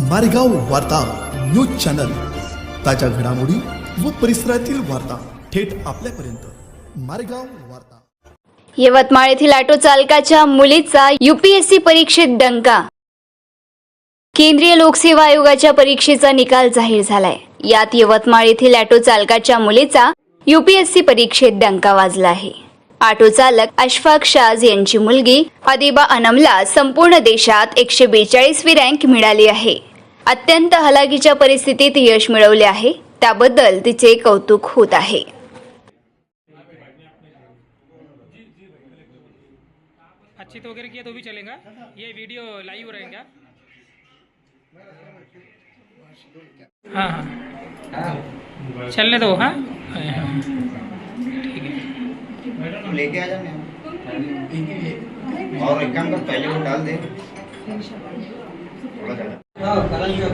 मारेगाव वार्ता news channel. ताज्या घडामोडी व परिसरातील वार्ता थेट आपल्यापर्यंत. मारेगाव वार्ता. यवतमाळ येथील ऑटो चालकाच्या मुलीचा युपीएससी परीक्षेत डंका. केंद्रीय लोकसेवा आयोगाच्या परीक्षेचा निकाल जाहीर झालाय. यात यवतमाळ येथील ऑटो चालकाच्या मुलीचा युपीएससी परीक्षेत डंका वाजला आहे. ऑटो चालक अशफाक शाज यांची मुलगी अदिबा अनमला संपूर्ण देशात एकशे बेचाळीसवी रँक मिळाली आहे. अत्यंत हलाखीच्या परिस्थितीत यश मिळवले आहे. त्याबद्दल तिचे कौतुक होत आहे. अच्छी तो वगैरह किया तो भी चलेगा। ये वीडियो लाइव रहेगा हाँ हाँ चलने दो हाँ? हाँ, ठीक है। लेके आ जाने और एक काम कर पहले वो डाल दे। 嗯打到医院